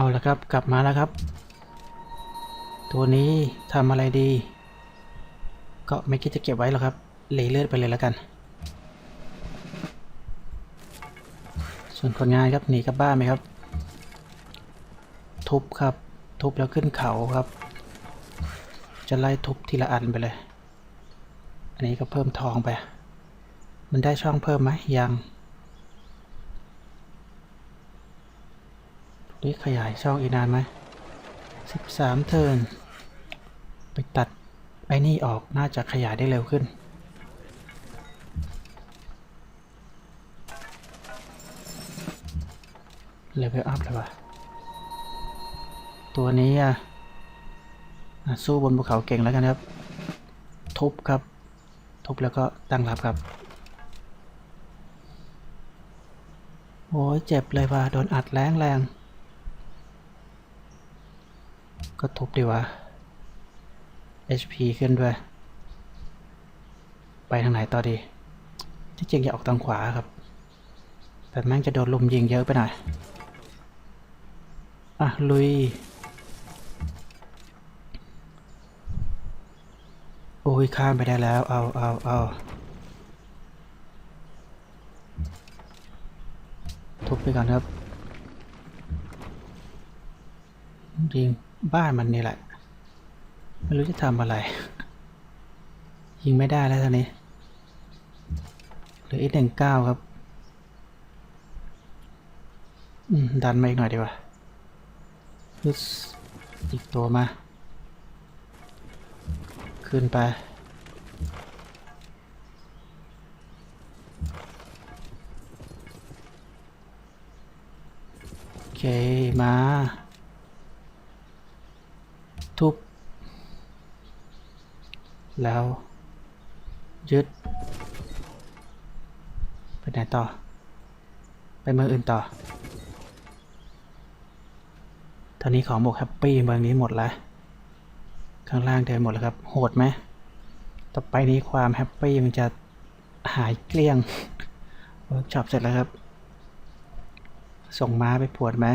เอาละครับกลับมาแล้วครับ ตัวนี้ทำอะไรดี ก็ไม่คิดจะเก็บไว้หรอกครับเลยเลือดไปเลยแล้วกัน ส่วนคนงานครับหนีกลับบ้านไหมครับ ทุบครับ ทุบแล้วขึ้นเขาครับ จะไล่ทุบทีละอันไปเลย อันนี้ก็เพิ่มทองไป มันได้ช่องเพิ่มไหมยัง นี่ขยายช่องอีกนานไหมสิบสามเทิร์นไปตัดไอ้นี่ออกน่าจะขยายได้เร็วขึ้น เลเวลอัพเลยวะตัวนี้อะอะสู้บนภูเขาเก่งแล้วกันครับ ทุบครับ ทุบแล้วก็ตั้งรับครับ โอ้ยเจ็บเลยว่ะโดนอัดแรงแรง ก็ทุบดีวะ HP ขึ้นด้วย ไปทางไหนต่อดี ที่จริงอยากออกทางขวาครับ แต่แม่งจะโดนลุมยิงเยอะไปหน่อย อะ ลุย โอ้ย ข้ามไปได้แล้ว เอาเอาเอาทุบไปก่อนครับ จริง บ้านมันนี่แหละ ไม่รู้จะทำอะไร ยิงไม่ได้แล้วตอนนี้หลืออีกหนึ่งเก้าครับ อืม ดันมาอีกหน่อยดีกว่าฮึสอีกตัวมา ขึ้นไปโอเค มา ทุบ แล้ว ยึด ไปไหนต่อ ไปเมืองอื่นต่อตอนนี้ของบอกแฮปปี้เมืองนี้หมดแล้วข้างล่างเดินหมดแล้วครับ โหดไหมต่อไปนี้ความแฮปปี้มันจะหายเกลี้ยงเวิร์กช็อปเสร็จแล้วครับ ส่งม้าไปปวดไหม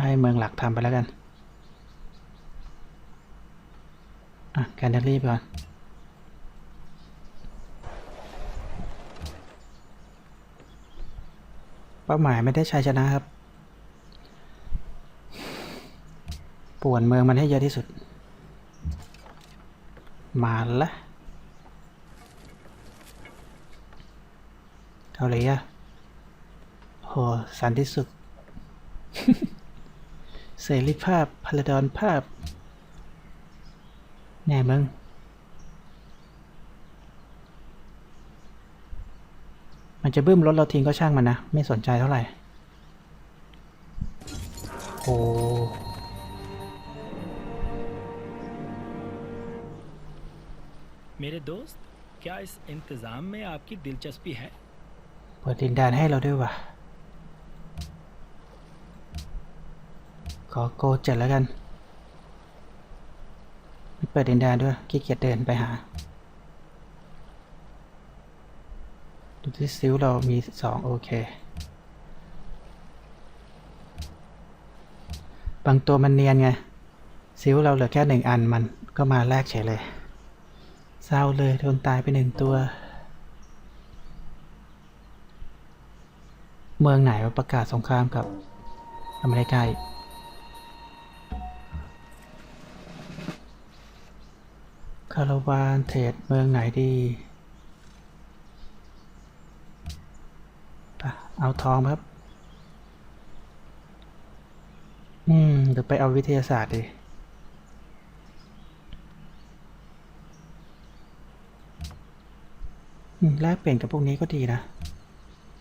ให้เมืองหลักทำไปแล้วกัน อะแคนเดลี่ไปก่อนเป้าหมายไม่ได้ชัยชนะครับ ป่วนเมืองมันให้เยอะที่สุด มาละเกาหลีอะโหสันติสุขเสรีภาพพลดอนภาพ แน่มึง มันจะบึ้มรถเราทิ้งก็ช่างมันนะ ไม่สนใจเท่าไหร่ โอ้ मेरे दोस्त क्या इस इंतज़ाम में आपकी दिलचस्पी है เปิดดินแดนให้เราด้วยวะขอโกเจ็ดแล้วกันไม่ เปิดเดินดนด้วยขี้เกียจเดินไปหา ดูที่ซิลเรามีสองโอเค บางตัวมันเนียนไง ซิลเราเหลือแค่หนึ่งอันมันก็มาแลกเฉยเลยเศร้าเลยโดนตายไปหนึ่งตัว เมืองไหนว่าประกาศสงครามกับอเมริกาอีก คาราวานเทรดเมืองไหนดีไปเอาทองครับ อืมเดี๋ยวไปเอาวิทยาศาสตร์ดีแลกเปลี่ยนกับพวกนี้ก็ดีนะ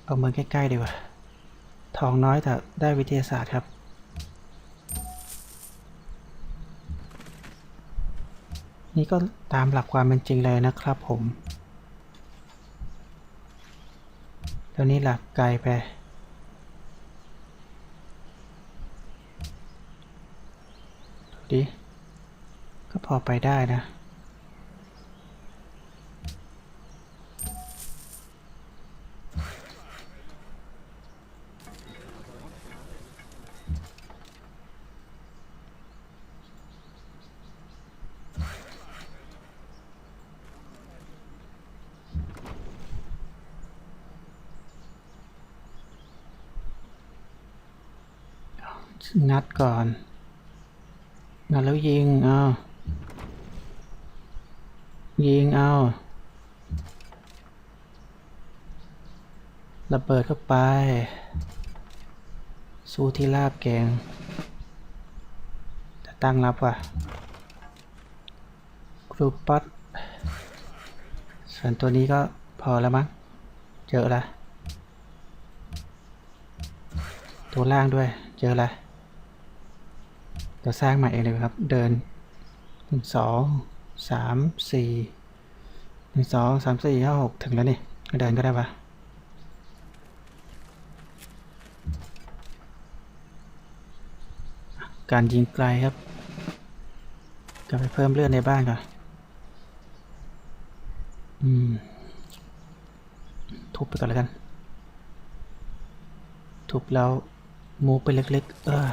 เอาเมืองใกล้ ๆ ดีกว่า ทองน้อยแต่ได้วิทยาศาสตร์ครับ นี่ก็ตามหลักความเป็นจริงเลยนะครับผมแล้วนี่หลักไกลไปดูดิก็พอไปได้นะ งัดก่อนงัดแล้วยิงเอายิงเอาระเบิดเข้าไป สู้ที่ลาบแกงจะตั้งรับว่ะกรูปัดส่วนตัวนี้ก็พอแล้วมั้งเจอละตัวล่างด้วยเจอละ เดี๋ยวสร้างใหม่เองเลยครับ เดินหนึ่งสองสามสี่หนึ่งสองสามสี่ห้าหกถึงแล้วนี่ก็เดินก็ได้ปะการยิงไกลครับ จะไปเพิ่มเลือดในบ้านก่อนอืม ทุบไปก่อนแล้วกัน ทุบแล้วมูไปเล็ก ๆ เออ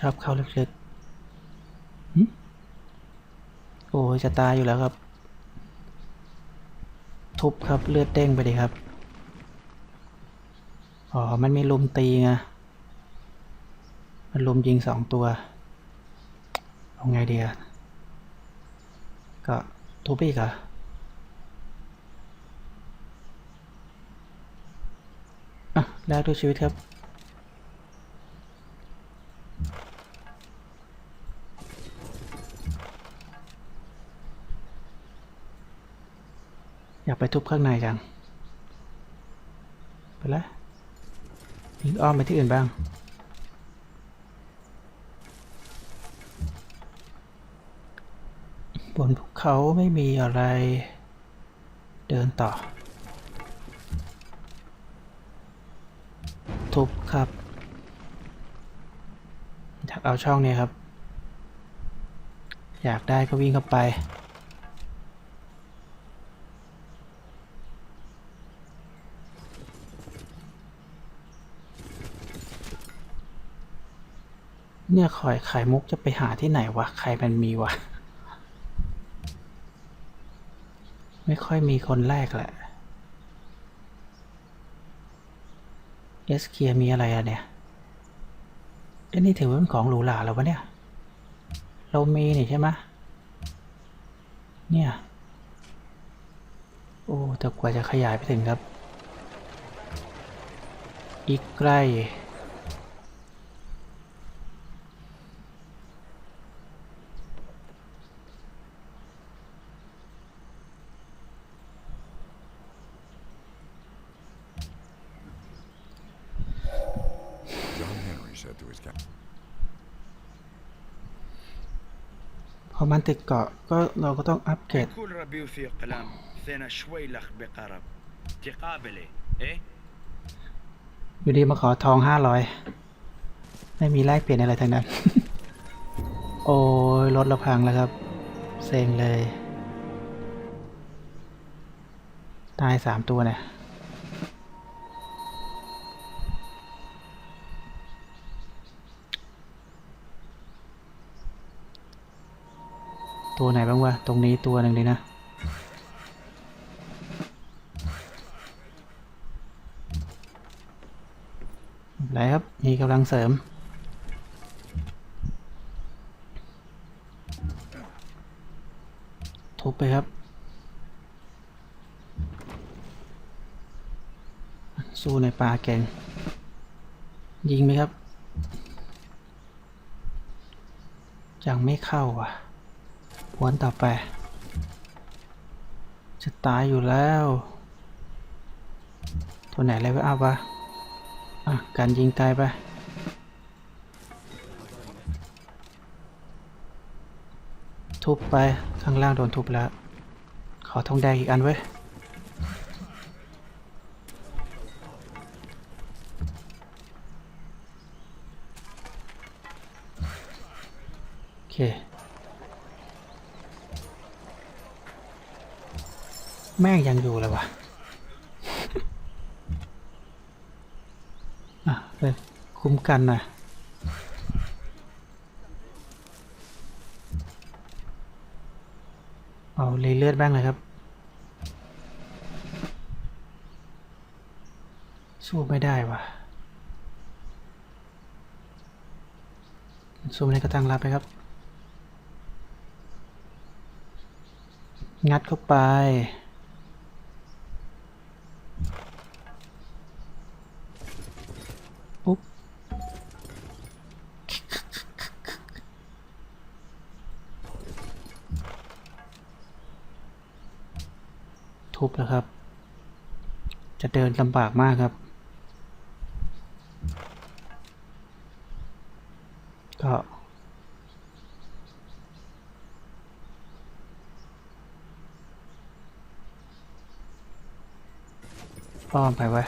ชอบเข้าเล็กๆโอ้ยจะตายอยู่แล้วครับ ทุบครับเลือดเด้งไปดิครับ อ๋อ มันมีลุมตีไง มันลุมยิงสองตัว เอาไงดีอะก็ทุบอีกเหรออแลกด้วยชีวิตครับ อยากไปทุบข้างในจัง ไปละหรืออ้อมไปที่อื่นบ้าง บนภูเขาไม่มีอะไร เดินต่อ ทุบครับอยากเอาช่องนี้ครับ อยากได้ก็วิ่งเข้าไป เนี่ยคอยไข่มุกจะไปหาที่ไหนวะใครมันมีวะ ไม่ค่อยมีคนแรกแหละเอสเคียมีอะไรอะเนี่ยอ้นี่ถือว่าเป็นของหรูหราแล้ววะเนี่ย เรามีนี่ใช่ไหมเนี่ย โอ้แต่กว่าจะขยายไปถึงครับ อีกใกล้ มันติดเกาะก็เราก็ต้องอัปเกรด كل ربي في قلم ثنا شوي لخ بقرب تقابله ايه อยู่ดีมาขอทองห้าร้อย ไม่มีแลกเปลี่ยนอะไรทั้งนั้น โอ้ยรถเราพังแล้วครับ เซ็งเลย ตายสามตัวเนี่ย ตัวไหนบ้างวะ ตรงนี้ตัวหนึ่งเลยนะไรครับ มีกำลังเสริม ทุบไปครับ สู้ในป่าแกงยิงไหมครับ ยังไม่เข้าอะ วนต่อไป จะตายอยู่แล้ว ตัวไหนเลยว่าอัพวะอะ การยิงไกลไปทุบไป ข้างล่างโดนทุบแล้ว ขอทองแดงอีกอันไว้ยโอเค แม่งยังอยู่เลยวะอะไปคุ้มกันหน่อยเอาเลยเลือดบ้างเลยครับ สู้ไม่ได้ว่ะซูมในกระตังรับไปครับ งัดเข้าไป ปุ๊บทุบแล้วครับ จะเดินลำบากมากครับ ก็อ้อมไปไว้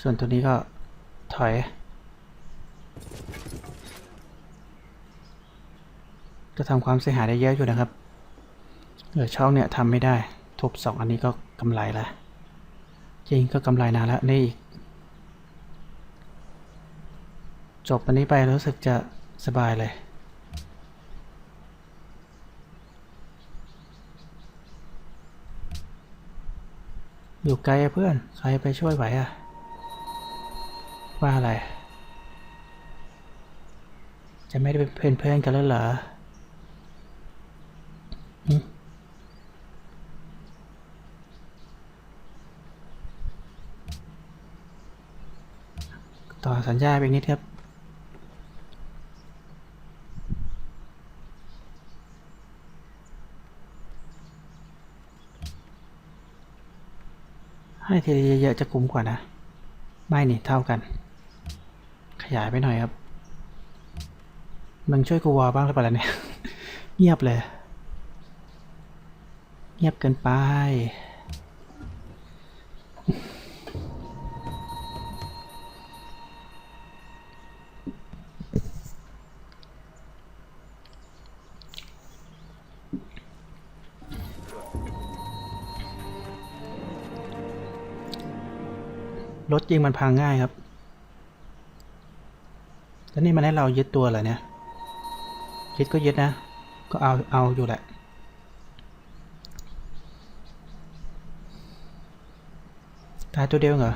ส่วนตัวนี้ก็ ถอยก็ทำความเสียหายได้เยอะอยู่นะครับเหลือช่องเนี่ยทำไม่ได้ ทุบสองอันนี้ก็กำไรละจริงก็กำไรนานแล้วนี่อีก จบอันนี้ไปรู้สึกจะสบายเลยอยู่ไกลเพื่อน ใครไปช่วยไหวอะ ว่าอะไร จะไม่ได้เป็นเพื่อนๆกันแล้วเหรอต่อสัญญาไปนิดครับให้ทีเยอะๆจะคุ้มกว่านะ ไม่นี่เท่ากัน ขยายไปหน่อยครับมึงช่วยกูวอบ้างหรือเปล่าเนี่ย เงียบเลย เงียบเกินไป รถยิงมันพังง่ายครับ แล้วนี่มันให้เรายึดตัวเหรอเนี่ย ยึดก็ยึดนะ ก็เอาเอาอยู่แหละ ตายตัวเดียวเหรอ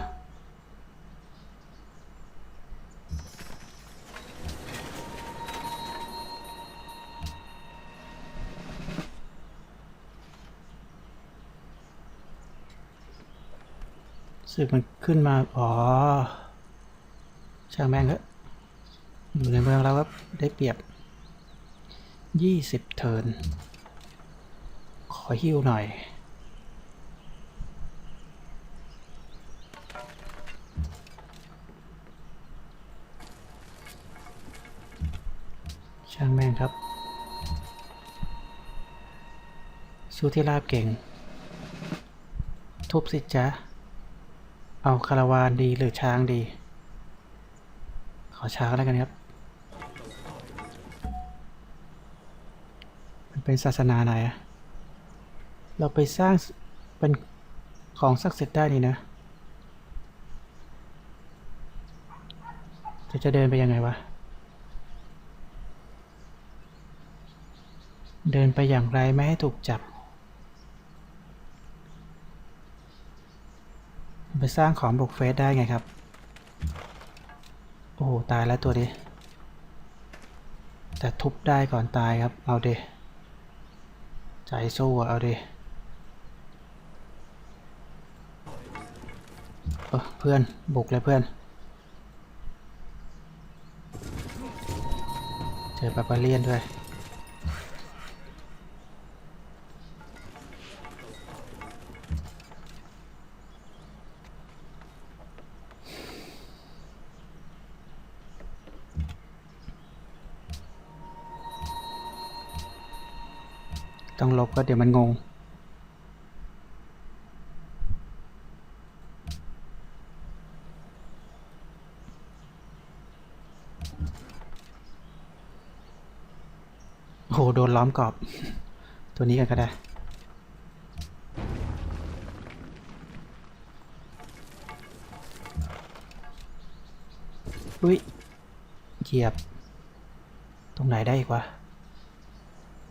สึกมันขึ้นมา อ๋อ ช่างแม่งเถอะ อยู่ในเมืองเราก็ได้เปรียบยี่สิบเทิร์น ขอฮิวหน่อย ช่างแม่งครับ สู้ที่ราบเก่ง ทุบสิจ๊ะ เอาคาราวานดีหรือช้างดี ขอช้างแล้วกันครับ เป็นศาสนาไหนอะเราไปสร้างเป็นของศักดิ์สิทธิ์ได้นี่นะจะจะเดินไปยังไงวะ เดินไปอย่างไรไม่ให้ถูกจับ ไปสร้างของบุกเฟสได้ไงครับ โอ้โห ตายแล้วตัวนี้แต่ทุบได้ก่อนตายครับ เอาเด ใจสู้อะเอาดิเพื่อน บุกเลยเพื่อน เจอปาปาเลียนด้วย ต้องลบก็เดี๋ยวมันงง โอ้โห โดนล้อมกรอบ ตัวนี้กันก็ได้อุ้ยเหยียบ ตรงไหนได้อีกวะ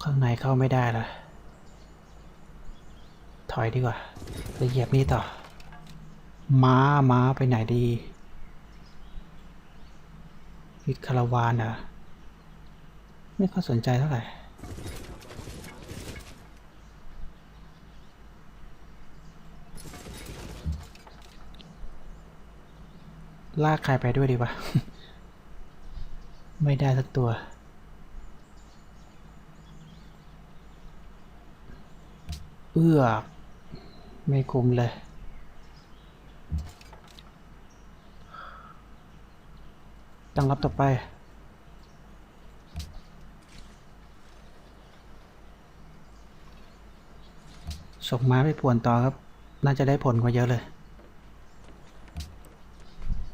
ข้างในเข้าไม่ได้ละ ถอยดีกว่าไปเหยียบนี่ต่อ ม้าม้าไปไหนดีวิคาราวานอะ ไม่ค่อยสนใจเท่าไหร่ลากใครไปด้วยดีวะ ไม่ได้สักตัว เอื้อ ไม่คุ้มเลยตั้งรับต่อไป ส่งม้าไปป่วนต่อครับ น่าจะได้ผลกว่าเยอะเลย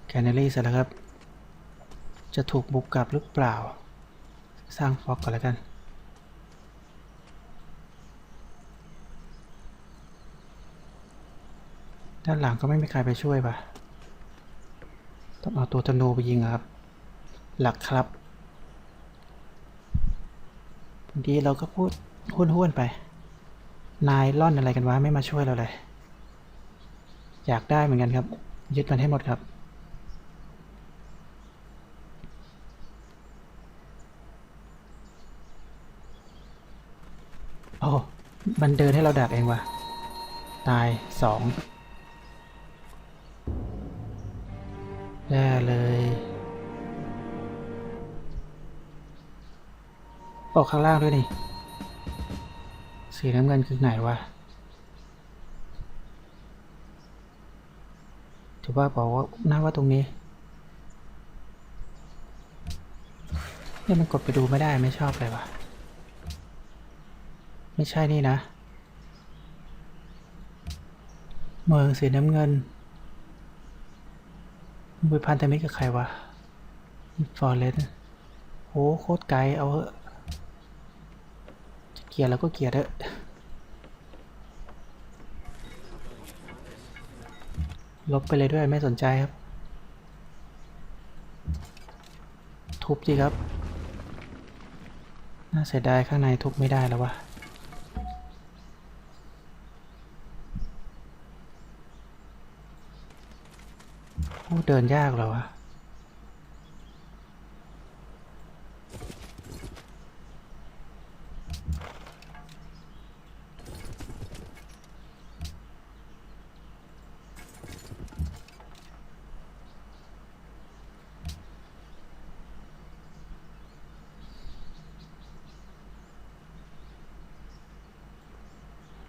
แคนารี่เสร็จแล้วครับ จะถูกบุกกลับหรือเปล่า สร้างฟอกก่อนแล้วกัน ด้านหลังก็ไม่มีใครไปช่วยป่ะต้องเอาตัวธนูไปยิงอะครับ หลักครับบางทีเราก็พูดห้วนๆไป นายล่อนอะไรกันวะไม่มาช่วยเราเลย อยากได้เหมือนกันครับ ยึดมันให้หมดครับ โอ้มันเดินให้เราดักเองวะตายสอง ออกข้างล่างด้วยนี่ สีน้ำเงินคือไหนวะถือว่าบอกว่าน่าว่าตรงนี้เนี่ยมันกดไปดูไม่ได้ไม่ชอบเลยวะไม่ใช่นี่นะ เมืองสีน้ำเงินมึงไปพันธมิตรกับใครวะฟอร์เรสโหโคตรไกลเอาเถอะ เกียร์แล้วก็เกียร์เถอะลบไปเลยด้วยไม่สนใจครับ ทุบสิครับ น่าเสียดายข้างในทุบไม่ได้แล้ววะโอ้เดินยากเหรอวะ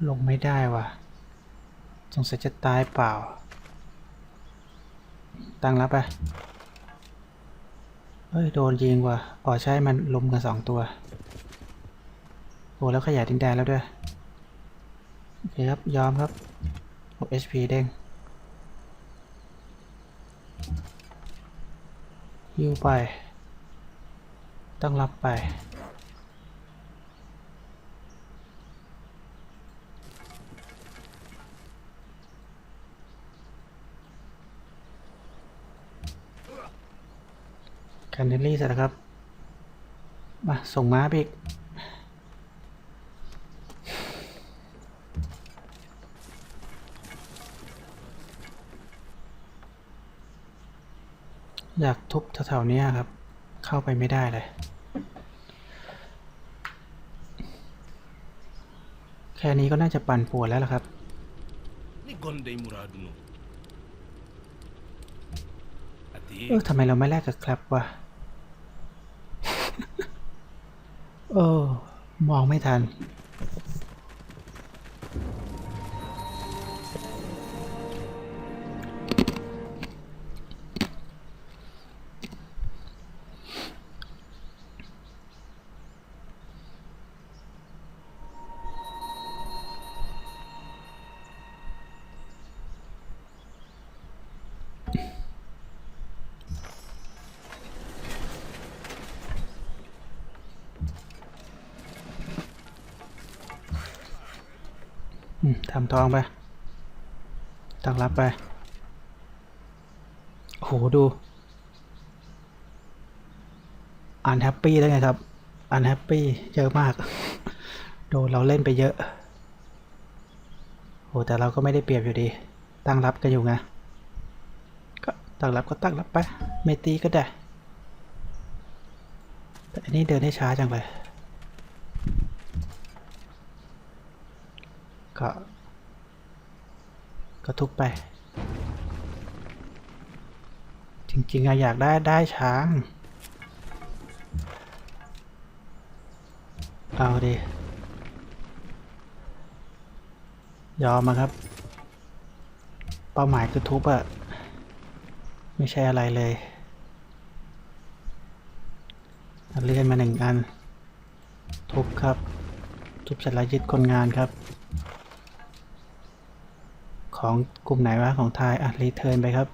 ลง ได้ว่ะสงสัยจะตายเปล่า ตั้งรับไป เฮ้ย โดนยิงว่ะอ๋อใช่มันลุมกันสองตัว โอ้แล้วขยายดินแดนแล้วด้วย โอเคครับ ยอมครับโอ้ HP เด้งยิวไป ตั้งรับไป แคนเนลลี่เสร็จแล้วครับ มาส่งม้าไปอีกอยากทุบแถวๆเนี้ยครับ เข้าไปไม่ได้เลย แค่นี้ก็น่าจะปั่นป่วนแล้วล่ะครับ ni gonde muradunu ati เออทำไมเราไม่แลกกับครับวะ เออ มองไม่ทัน ทองไปตั้งรับไปโอ้โหดูอันแฮปปี้ได้ไงครับอันแฮปปี้เยอะมาก โดนเราเล่นไปเยอะโอ้แต่เราก็ไม่ได้เปรียบอยู่ดี ตั้งรับกันอยู่ไงก็ตั้งรับก็ตั้งรับไปไม่ตีก็ได้แต่อันนี้เดินได้ช้าจังเลยก็ ก็ทุบไป จริงๆอะอยากได้ได้ช้าง เอาดิยอมมาครับ เป้าหมายคือทุบอะไม่ใช่อะไรเลยเอาเลื่อนมาหนึ่งอัน ทุบครับ ทุบเสร็จแล้วยึดคนงานครับ ของกลุ่มไหนวะของไทยอะรีเทิร์นไปครับ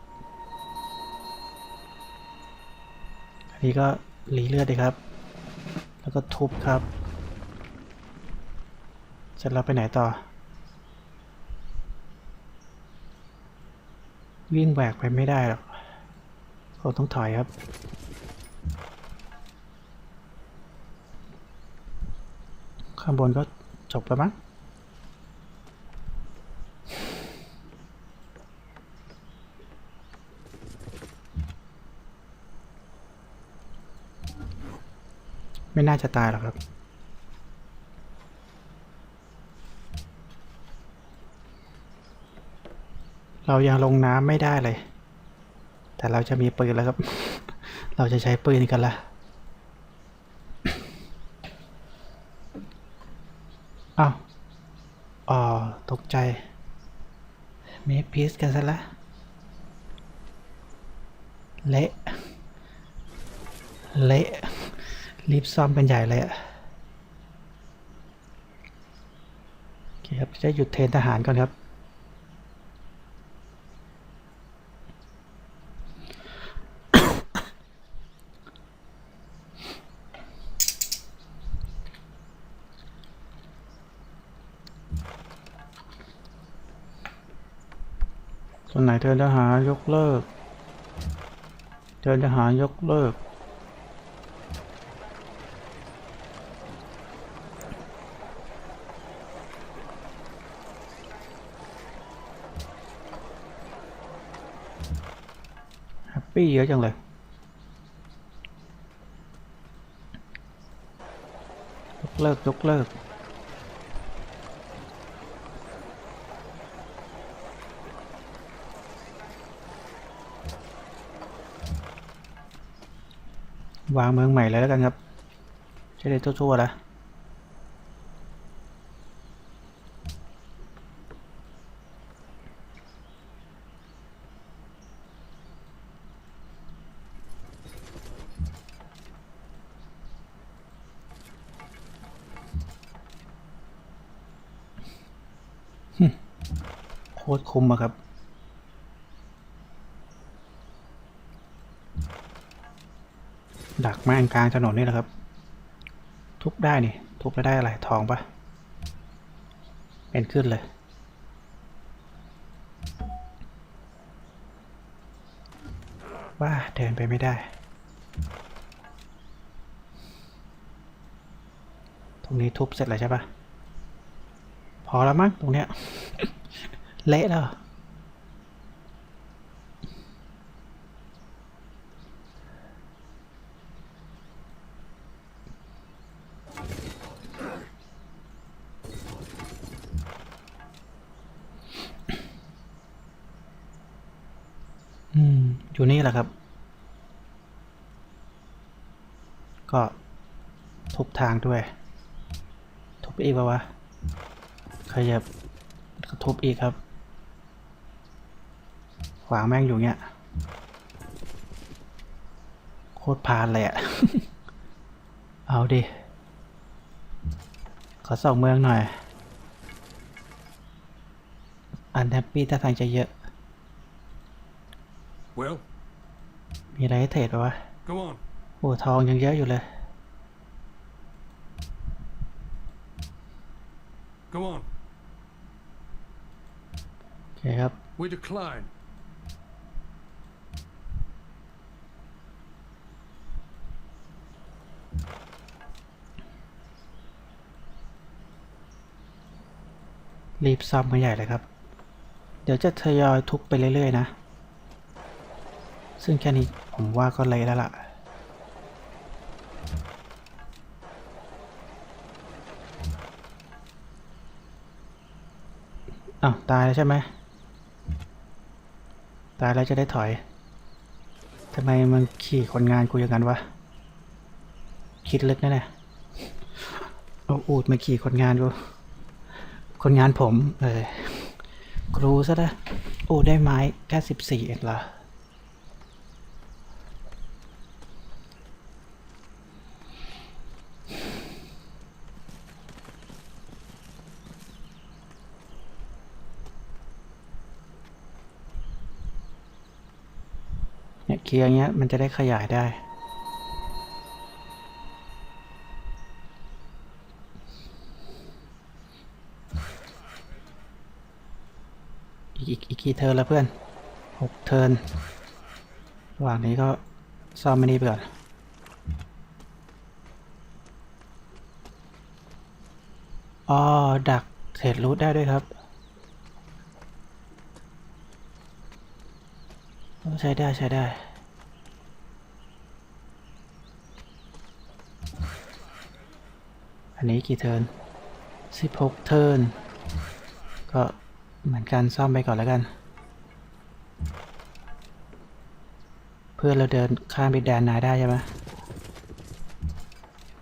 อันนี้ก็รีเลือดเลยครับ แล้วก็ทุบครับเสร็จแล้วไปไหนต่อ วิ่งแหวกไปไม่ได้หรอกคงต้องถอยครับข้างบนก็จบแล้วมั้ง ไม่น่าจะตายหรอกครับ เรายังลงน้ำไม่ได้เลย แต่เราจะมีปืนแล้วครับ เราจะใช้ปืนกันละอ้าวอ๋อตกใจเมคพีซกันซะละเละ เละ รีบซ่อมกันใหญ่เลยอะโอเคครับ จะหยุดเทรนทหารก่อนครับ ส่วนไหนเทินทหารยกเลิก เทินทหารยกเลิก ปี้เยอะจังเลยยกเลิกยกเลิกวางเมืองใหม่เลยแล้วกันครับ จะได้ทั่วๆนะหึโคตรคุ้ มอะครับ ดักแม่งกลางถนนนี่แหละครับ ทุบได้นี่ ทุบไปได้อะไร ทองปะเป็นขึ้นเลย ว่าเดินไปไม่ได้ ตรงนี้ทุบเสร็จแล้วใช่ปะพอแล้วมั้งตรงเนี้ย เละแล้วอืมอยู่นี่แหละครับ ก็ทุบทางด้วย ทุบอีกปะวะขยับก็ทุบอีกครับ ขวางแม่งอยู่เงี้ย โคตรพานเลยอะเอาดิ ขอส่องเมืองหน่อย อันแฮปปี้ถ้าทางจะเยอะ Well, มีอะไรให้เทรดปะวะ go on. โอ้ทองยังเยอะอยู่เลย Go on. โอเคครับ We decline. รีบซ่อมกันใหญ่เลยครับ เดี๋ยวจะทยอยทุบไปเรื่อยๆนะ ซึ่งแค่นี้ผมว่าก็เลยแล้วล่ะอ้าวตายแล้วใช่ไหม ตายแล้วจะได้ถอยทำไมมันขี่คนงานกูอย่างนั้นวะ คิดลึกแน่ๆเอาอูดมาขี่คนงานกู คนงานผม เออ ครูซะนะโอ้ ได้ไม้แค่สิบสี่เองเหรอเนี่ยเคลียร์อย่างเงี้ย มันจะได้ขยายได้ อีกอีกอีกกี่เทิร์นแล้วเพื่อนหกเทิร์นระหว่างนี้ก็ซ่อมไม่นี่ไปก่อนอ๋อดักเศษรูทได้ด้วยครับใช้ได้ใช้ได้อันนี้กี่เทิร์นสิบหกเทิร์นก็ เหมือนกันซ่อมไปก่อนแล้วกัน เพื่อนเราเดินข้ามไปแดนนายได้ใช่ไหม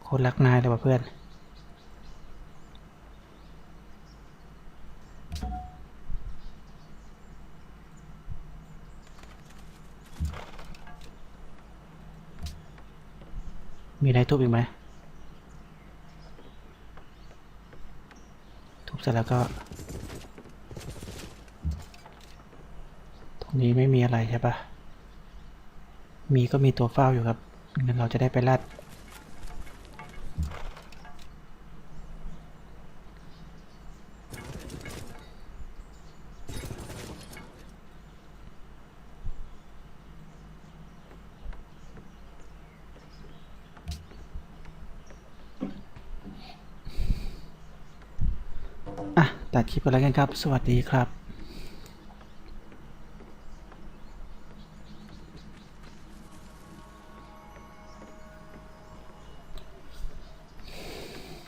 โคตรรักนายเลยว่ะเพื่อนมีอะไรทุบอีกไหมทุบเสร็จแล้วก็ ตรง นี้ไม่มีอะไรใช่ปะมีก็มีตัวเฝ้าอยู่ครับงั้นเราจะได้ไปลัดอะตัดคลิปไปแล้วกันครับ สวัสดีครับ